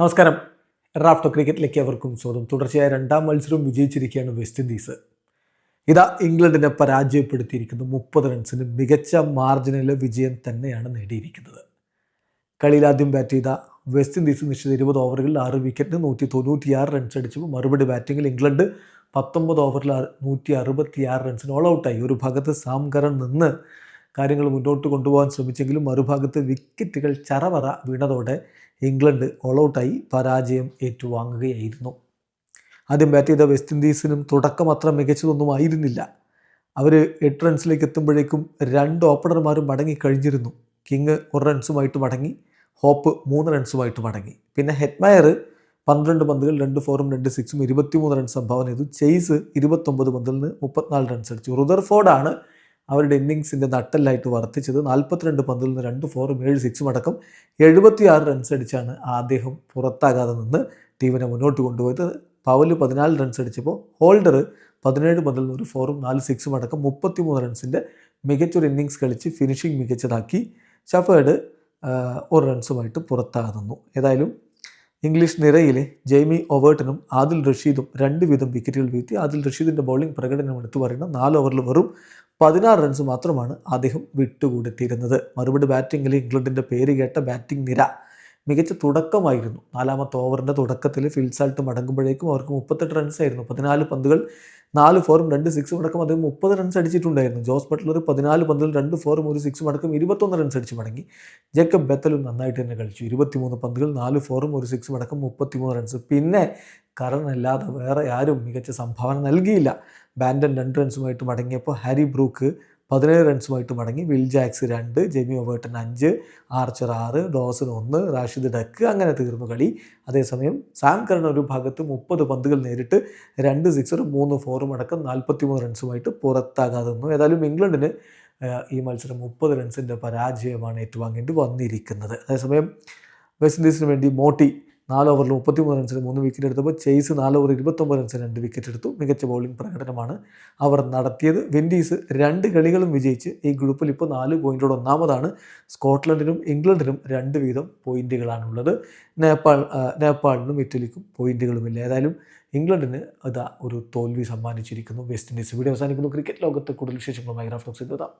നമസ്കാരം. റാഫ്റ്റോ ക്രിക്കറ്റിലേക്ക് അവർക്കും സ്വാഗതം. തുടർച്ചയായ രണ്ടാം മത്സരവും വിജയിച്ചിരിക്കുകയാണ് വെസ്റ്റ് ഇൻഡീസ് ഇതാ ഇംഗ്ലണ്ടിനെ പരാജയപ്പെടുത്തിയിരിക്കുന്നു. മുപ്പത് റൺസിന് മികച്ച മാർജിനിലെ വിജയം തന്നെയാണ് നേടിയിരിക്കുന്നത്. കളിയിൽ ആദ്യം ബാറ്റ് ചെയ്ത വെസ്റ്റ് ഇൻഡീസ് നിശ്ചിത ഇരുപത് ഓവറുകളിൽ ആറ് വിക്കറ്റിന് നൂറ്റി തൊണ്ണൂറ്റിയാറ് റൺസ് അടിച്ചപ്പോൾ മറുപടി ബാറ്റിങ്ങിൽ ഇംഗ്ലണ്ട് പത്തൊമ്പത് ഓവറിൽ നൂറ്റി അറുപത്തിയാറ് റൺസിന് ഓൾ ഔട്ടായി ഒരു ഭാഗത്ത് സാം കറൻ നിന്ന് കാര്യങ്ങൾ മുന്നോട്ട് കൊണ്ടുപോകാൻ ശ്രമിച്ചെങ്കിലും മറുഭാഗത്ത് വിക്കറ്റുകൾ ചറവറ വീണതോടെ ഇംഗ്ലണ്ട് ഓൾ ഔട്ടായി പരാജയം ഏറ്റുവാങ്ങുകയായിരുന്നു. ആദ്യം ബാറ്റ് ചെയ്ത വെസ്റ്റ് ഇൻഡീസിനും തുടക്കം അത്ര മികച്ചതൊന്നും ആയിരുന്നില്ല. അവർ എട്ട് റൺസിലേക്ക് എത്തുമ്പോഴേക്കും രണ്ട് ഓപ്പണർമാരും മടങ്ങി കഴിഞ്ഞിരുന്നു. കിങ് ഒരു റൺസുമായിട്ട് മടങ്ങി ഹോപ്പ് മൂന്ന് റൺസുമായിട്ട് മടങ്ങി. പിന്നെ ഹെറ്റ്മയർ പന്ത്രണ്ട് പന്തുകൾ രണ്ട് ഫോറും രണ്ട് സിക്സും ഇരുപത്തിമൂന്ന് റൺസ് സംഭാവന ചെയ്തു. ചെയ്സ് ഇരുപത്തൊമ്പത് പന്തിൽ നിന്ന് മുപ്പത്തിനാല് റൺസ് അടിച്ചു. റുദർഫോർഡാണ് അവരുടെ ഇന്നിങ്സിന്റെ നട്ടലായിട്ട് വർദ്ധിച്ചത് നാൽപ്പത്തിരണ്ട് പന്തിൽ നിന്ന് രണ്ട് ഫോറും ഏഴ് സിക്സും അടക്കം എഴുപത്തിയാറ് റൺസ് അടിച്ചാണ് അദ്ദേഹം പുറത്താകാതെ നിന്ന് ടീമിനെ മുന്നോട്ട് കൊണ്ടുപോയത്. പവൽ പതിനാല് റൺസ് അടിച്ചപ്പോൾ ഹോൾഡർ പതിനേഴ് പന്തിൽ നിന്ന് ഒരു ഫോറും നാല് സിക്സും അടക്കം മുപ്പത്തിമൂന്ന് റൺസിന്റെ മികച്ചൊരു ഇന്നിങ്സ് കളിച്ച് ഫിനിഷിംഗ് മികച്ചതാക്കി ഷഫേഡ് ഒരു റൺസുമായിട്ട് പുറത്താകുന്നു. ഏതായാലും ഇംഗ്ലീഷ് നിരയിലെ ജെയ്മി ഒവേർട്ടനും ആദിൽ റഷീദും രണ്ട് വീതം വിക്കറ്റുകൾ വീഴ്ത്തി. ആദിൽ റഷീദിന്റെ ബൗളിംഗ് പ്രകടനം എടുത്തു പറയുന്ന നാല് ഓവറിൽ വെറും പതിനാറ് റൺസ് മാത്രമാണ് അദ്ദേഹം വിട്ടുകൊടുത്തിരുന്നത്. മറുപടി ബാറ്റിങ്ങിൽ ഇംഗ്ലണ്ടിന്റെ പേര് കേട്ട ബാറ്റിംഗ് നിര മികച്ച തുടക്കമായിരുന്നു. നാലാമത്തെ ഓവറിന്റെ തുടക്കത്തിൽ ഫിൽസാൾട്ട് മടങ്ങുമ്പോഴേക്കും അവർക്ക് മുപ്പത്തെട്ട് റൺസ് ആയിരുന്നു പതിനാല് പന്തുകൾ നാല് ഫോറും രണ്ട് സിക്സും അടക്കം അദ്ദേഹം മുപ്പത് റൺസ് അടിച്ചിട്ടുണ്ടായിരുന്നു. ജോസ് ബട്ട്ലർ പതിനാല് പന്തിൽ രണ്ട് ഫോറും ഒരു സിക്സും അടക്കം ഇരുപത്തൊന്ന് റൺസ് അടിച്ച് മടങ്ങി. ജേക്കബ് ബെത്തലും നന്നായിട്ട് തന്നെ കളിച്ചു. ഇരുപത്തിമൂന്ന് പന്തുകൾ നാല് ഫോറും ഒരു സിക്സും അടക്കം മുപ്പത്തിമൂന്ന് റൺസ് പിന്നെ കറണല്ലാതെ വേറെ ആരും മികച്ച സംഭാവന നൽകിയില്ല. ബാൻഡൻ രണ്ട് റൺസുമായിട്ട് മടങ്ങിയപ്പോൾ ഹാരി ബ്രൂക്ക് പതിനേഴ് റൺസുമായിട്ട് മടങ്ങി വിൽ ജാക്സ് രണ്ട് ജെമി ഒവേർട്ടൻ അഞ്ച് ആർച്ചർ ആറ് ഡോസൺ ഒന്ന് റാഷിദ് ഡക്ക് അങ്ങനെ തീർന്നു കളി. അതേസമയം സാം കരൺ ഒരു ഭാഗത്ത് മുപ്പത് പന്തുകൾ നേരിട്ട് രണ്ട് സിക്സറും മൂന്ന് ഫോറും അടക്കം നാൽപ്പത്തിമൂന്ന് റൺസുമായിട്ട് പുറത്താകാതെ നിന്നു ഏതായാലും ഇംഗ്ലണ്ടിന് ഈ മത്സരം മുപ്പത് റൺസിന്റെ പരാജയമാണ് ഏറ്റുവാങ്ങേണ്ടി വന്നിരിക്കുന്നത്. അതേസമയം വെസ്റ്റ് ഇൻഡീസിന് വേണ്ടി മോട്ടി നാല് ഓവറിൽ മുപ്പത്തിമൂന്ന് റൺസിന് മൂന്ന് വിക്കറ്റ് എടുത്തപ്പോൾ ചെയ്സ് നാല് ഓവർ ഇരുപത്തൊമ്പത് റൺസിന് രണ്ട് വിക്കറ്റ് എടുത്തു. മികച്ച ബൗളിംഗ് പ്രകടനമാണ് അവർ നടത്തിയത്. വിൻഡീസ് രണ്ട് കളികളും വിജയിച്ച് ഈ ഗ്രൂപ്പിൽ ഇപ്പോൾ നാല് പോയിന്റോട് ഒന്നാമതാണ്. സ്കോട്ട്ലൻഡിനും ഇംഗ്ലണ്ടിനും രണ്ട് വീതം പോയിന്റുകളാണുള്ളത് നേപ്പാൾ നേപ്പാളിനും ഇറ്റലിക്കും പോയിന്റുകളുമില്ല ഏതായാലും ഇംഗ്ലണ്ടിന് അതാ ഒരു തോൽവി സമ്മാനിച്ചിരിക്കുന്നു. വെസ്റ്റ് ഇൻഡീസ് വീഡിയോ അവസാനിക്കുന്നു. ക്രിക്കറ്റ് ലോകത്തെ കൂടുതൽ വിശേഷങ്ങളുമായി ഗ്രാഫ്റ്റോക്സ് എത്താം